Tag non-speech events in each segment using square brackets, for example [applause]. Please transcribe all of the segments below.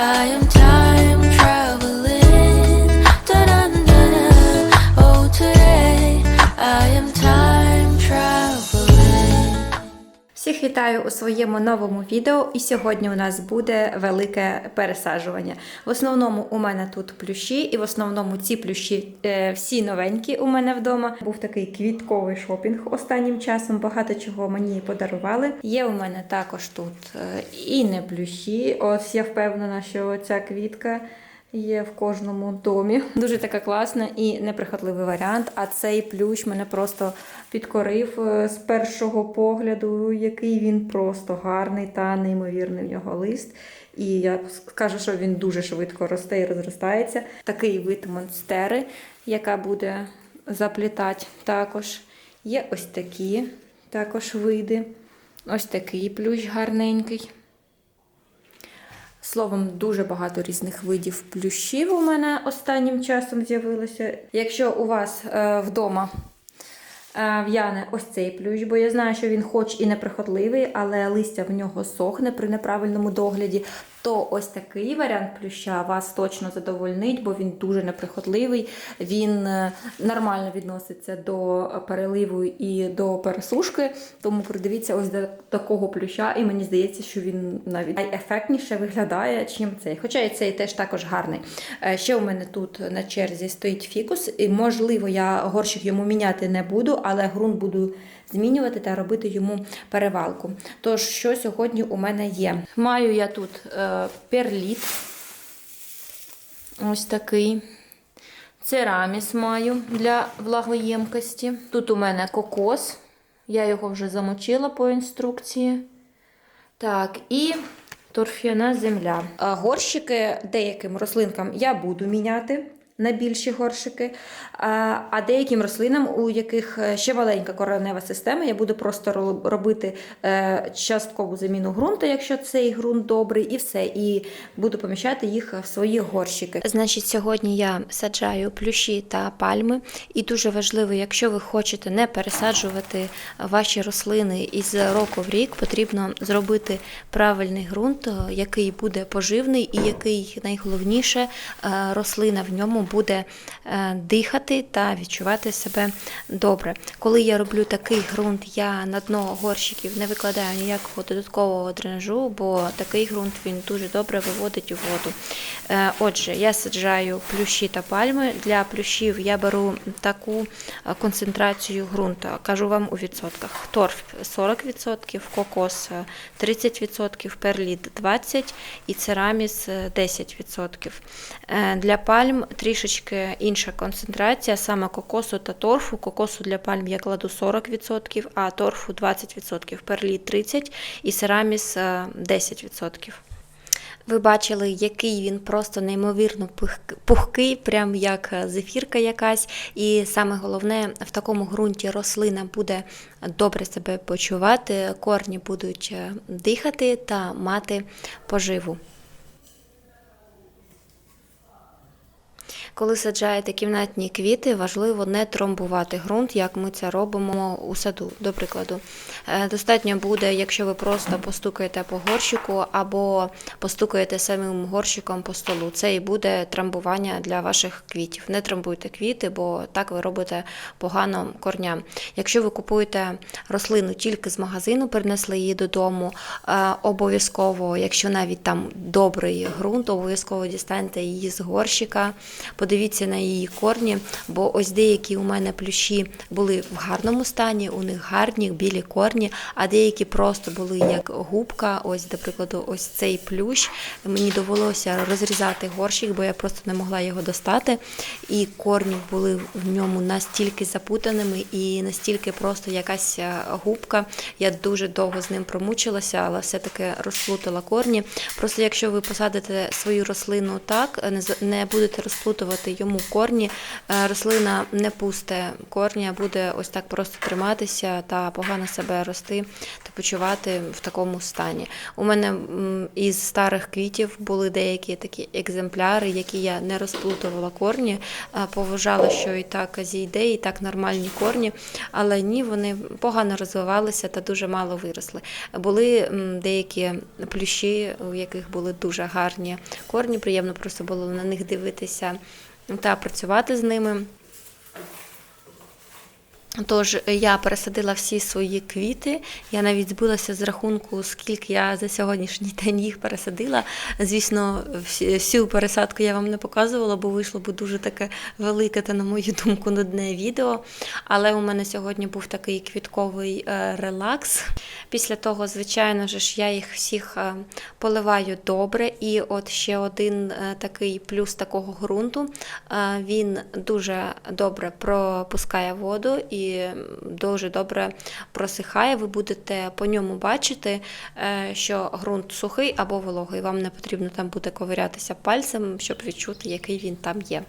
I am tired. Вітаю у своєму новому відео, і сьогодні у нас буде велике пересаджування. В основному у мене тут плющі, і в основному ці плющі е, всі новенькі у мене вдома. Був такий квітковий шопінг останнім часом. Багато чого мені подарували. Є у мене також тут е, і не плющі. Ось я впевнена, що ця квітка. Є в кожному домі. Дуже така класна і неприхотливий варіант. А цей плющ мене просто підкорив е, з першого погляду, який він просто гарний та неймовірний в нього лист. І я скажу, що він дуже швидко росте і розростається. Такий вид монстери, яка буде заплітати також. Є ось такі також види. Ось такий плющ гарненький. Словом, дуже багато різних видів плющів у мене останнім часом з'явилося. Якщо у вас е, вдома е, в'яне ось цей плющ, бо я знаю, що він хоч і неприхотливий, але листя в нього сохне при неправильному догляді, то ось такий варіант плюща вас точно задовольнить, бо він дуже неприхотливий, він е, нормально відноситься до переливу і до пересушки. Тому придивіться ось до такого плюща, і мені здається, що він навіть найефектніше виглядає, чим цей. Хоча і цей теж також гарний. Е, Ще у мене тут на черзі стоїть фікус, і можливо, я горщик йому міняти не буду, але ґрунт буду змінювати та робити йому перевалку. Тож, що сьогодні у мене є? Маю я тут е, перліт. Ось такий. Цераміс маю для влагоємкості. Тут у мене кокос. Я його вже замочила по інструкції. Так, і торф'яна земля. Горщики деяким рослинкам я буду міняти на більші горщики, а деяким рослинам, у яких е, ще маленька коренева система, я буду просто робити е, часткову заміну ґрунту, якщо цей ґрунт добрий, і все. І буду поміщати їх в свої горщики. Значить, сьогодні я саджаю плющі та пальми, і дуже важливо, якщо ви хочете не пересаджувати ваші рослини із року в рік, потрібно зробити правильний ґрунт, який буде поживний і який найголовніше е, рослина в ньому буде е, дихати та відчувати себе добре. Коли я роблю такий ґрунт, я на дно горщиків не викладаю ніякого додаткового дренажу, бо такий ґрунт він дуже добре виводить у воду. Е, Отже, я саджаю плющі та пальми. Для плющів я беру таку е, концентрацію ґрунту. Кажу вам у відсотках. Торф 40%, кокос е, 30%, перліт 20% і цераміс е, 10%. Е, Для пальм трішечки інша концентрація, саме кокосу та торфу. Кокосу для пальм я кладу 40%, а торфу 20%, перліт 30% і цераміс е, 10%. Ви бачили, який він просто неймовірно пухкий, прям як е, зефірка якась. І саме головне, в такому ґрунті рослина буде добре себе почувати, корні будуть е, дихати та мати поживу. Коли саджаєте кімнатні квіти, важливо не тромбувати ґрунт, як ми це робимо у саду. До прикладу, Е, достатньо буде, якщо ви просто постукаєте по горщику або постукаєте самим горщиком по столу. Це і буде трамбування для ваших квітів. Не трамбуйте квіти, бо так ви робите погано корням. Якщо ви купуєте рослину тільки з магазину, принесли її додому, е, обов'язково, якщо навіть там добрий ґрунт, обов'язково дістаньте її з горщика, подивіться на її корні, бо ось деякі у мене плющі були в гарному стані, у них гарні білі корні, а деякі просто були як губка. Ось, до прикладу, ось цей плющ. Мені довелося розрізати горщик, бо я просто не могла його достати. І корні були в ньому настільки запутаними і настільки просто якась е, губка. Я дуже довго з ним промучилася, але все-таки розплутала корні. Просто якщо ви посадите свою рослину так, не будете розплутувати йому корні, е, рослина не пусте корні, а буде ось так просто триматися та погано себе рости та почувати в такому стані. У мене із старих квітів були деякі такі екземпляри, які я не розплутувала корні, поважала, що і так зійде, і так нормальні корні, але ні, вони погано розвивалися та дуже мало виросли. Були деякі плющі, у яких були дуже гарні корні, приємно просто було на них дивитися та працювати з ними. Тож е, я пересадила всі свої квіти. Я навіть збилася з рахунку, скільки я за сьогоднішній день їх пересадила. Звісно, всю пересадку я вам не показувала, бо вийшло б дуже таке велике та, на мою думку, нудне відео. Але у мене сьогодні був такий квітковий е, релакс. Після того, звичайно ж, я їх всіх е, поливаю добре. І от ще один такий плюс такого ґрунту. Він дуже добре пропускає воду і дуже добре просихає. Ви будете по ньому бачити, е, що ґрунт сухий або вологий. Вам не потрібно там буде ковирятися пальцем, щоб відчути, який він там є.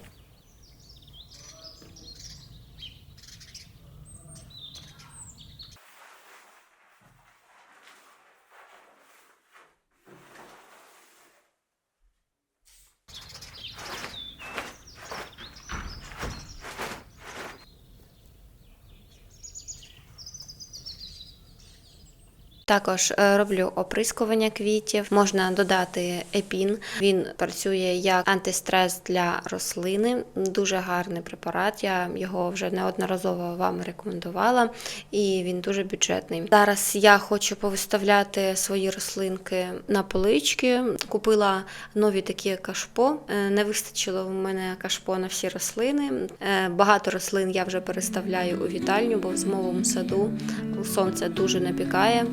Також е, роблю оприскування квітів. Можна додати епін. Він працює як антистрес для рослини. Дуже гарний препарат. Я його вже неодноразово вам рекомендувала, і він дуже бюджетний. Зараз я хочу повиставляти свої рослинки на полички. Купила нові такі кашпо. Е, Не вистачило в мене кашпо на всі рослини. Е, Багато рослин я вже переставляю у вітальню, бо в зимовому саду сонце дуже напікає.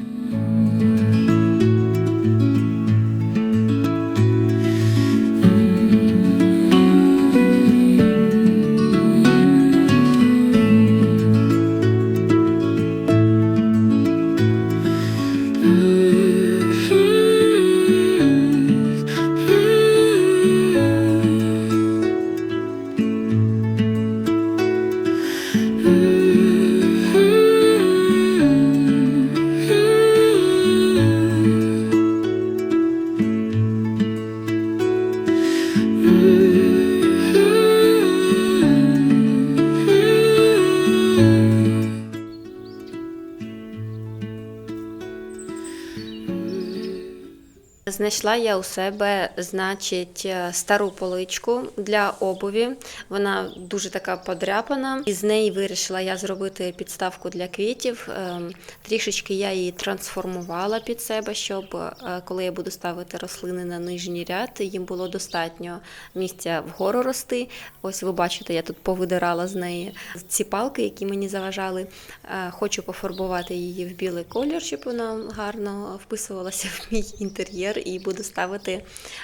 Знайшла я у себе, значить, е, стару поличку для обуві. Вона дуже така подряпана. І з неї вирішила я зробити підставку для квітів. Ем, Трішечки я її трансформувала під себе, щоб е, коли я буду ставити рослини на нижній ряд, їм було достатньо місця вгору рости. Ось ви бачите, я тут повидирала з неї ці палки, які мені заважали. Е, Хочу пофарбувати її в білий колір, щоб вона гарно вписувалася в мій інтер'єр і буду ставити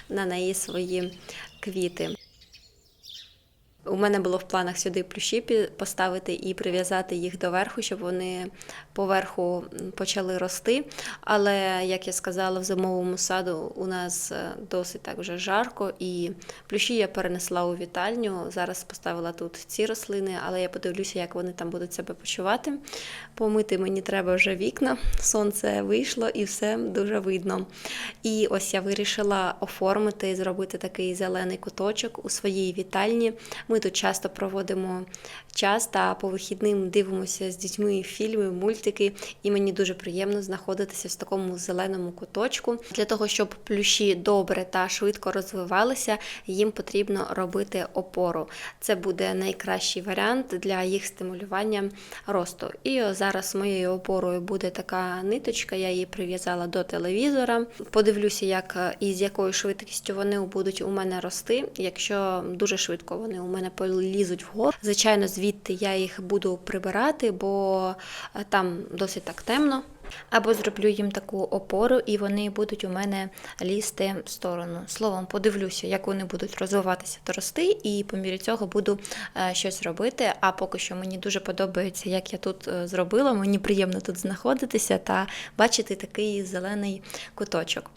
на неї свої квіти. У мене було в планах сюди плющі поставити і прив'язати їх до верху, щоб вони поверху почали рости. Але, як я сказала, в зимовому саду у нас е, досить так вже жарко, і плющі я перенесла у вітальню. Зараз поставила тут ці рослини, але я подивлюся, як вони там будуть себе почувати. Помити мені треба вже вікна, [laughs] сонце вийшло і все дуже видно. І ось я вирішила оформити, зробити такий зелений куточок у своїй вітальні. Ми тут часто проводимо час та по вихідним дивимося з дітьми фільми, мультики, і мені дуже приємно знаходитися в такому зеленому куточку. Для того, щоб плющі добре та швидко розвивалися, їм потрібно робити опору. Це буде найкращий варіант для їх стимулювання росту. І зараз моєю опорою буде така ниточка, я її прив'язала до телевізора. Подивлюся, як і з якою швидкістю вони будуть у мене рости. Якщо дуже швидко вони у мене полізуть вгору, звичайно, звідти я їх буду прибирати, бо е, там досить так темно. Або зроблю їм таку опору, і вони будуть у мене лізти в сторону. Словом, подивлюся, як вони будуть розвиватися та рости, і по мірі цього буду е, щось робити. А поки що мені дуже подобається, як я тут е, зробила. Мені приємно тут знаходитися та бачити такий зелений куточок.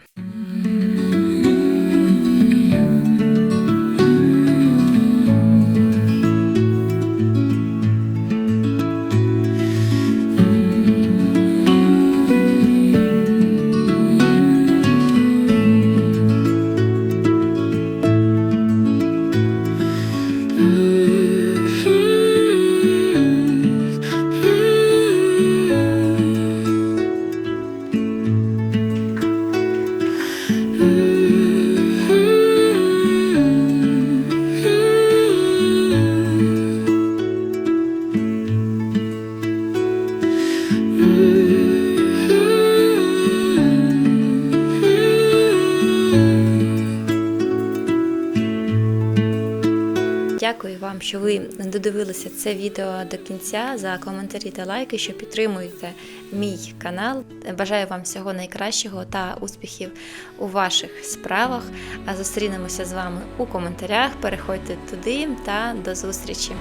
Що ви додивилися це відео до кінця за коментарі та лайки, що підтримуєте мій канал. Бажаю вам всього найкращого та успіхів у ваших справах. А зустрінемося з вами у коментарях. Переходьте туди та до зустрічі!